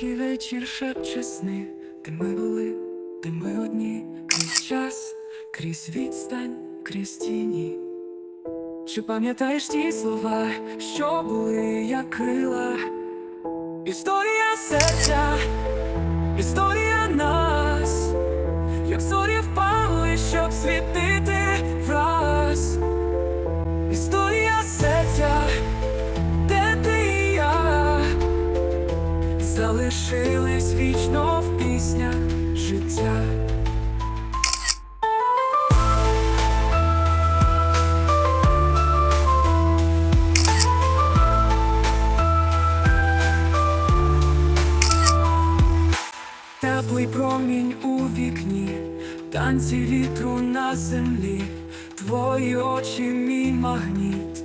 Тихий вечір шепче сни, де ми були, де ми одні, крізь час, крізь відстань, крізь тіні. Чи пам'ятаєш ті слова, що були як крила? Історія серця, залишились вічно в піснях життя. Теплий промінь у вікні, танці вітру на землі, твої очі, мій магніт.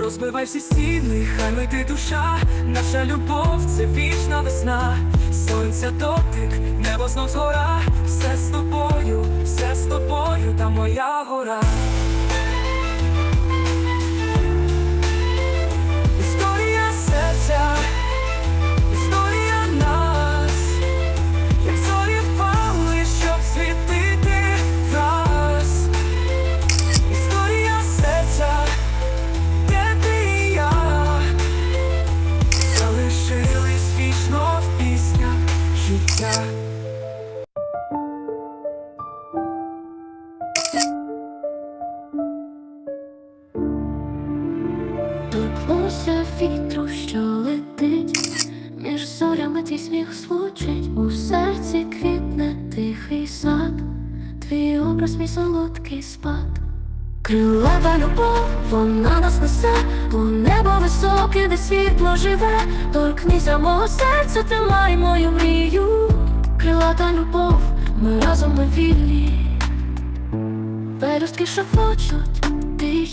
Розбивай всі стіни, хай летить душа, наша любов це вічна весна, сонця дотик, небо знов згора, все з тобою, все з тобою, та моя гора. Життя. Торкнуся вітру, що летить, між зорями твій сміх звучить, у серці квітне тихий сад, твій образ мій солодкий спад. Крилата любов, вона нас несе, у небо високе, де світло живе, торкнися мого серця, тримай мою мрію. Крилата любов, ми разом ми вільні. Пелюстки шепочуть, ти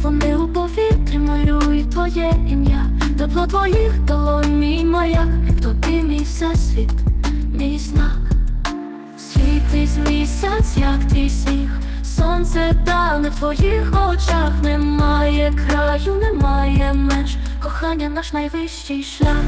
вони у повітрі малюють твоє ім'я, тепло твоїх долонь, мій маяк, тобі мій всесвіт, мій знак, світить місяць, як твій сніг, сонце тане в твоїх очах, немає краю, немає меж, кохання наш найвищий шлях.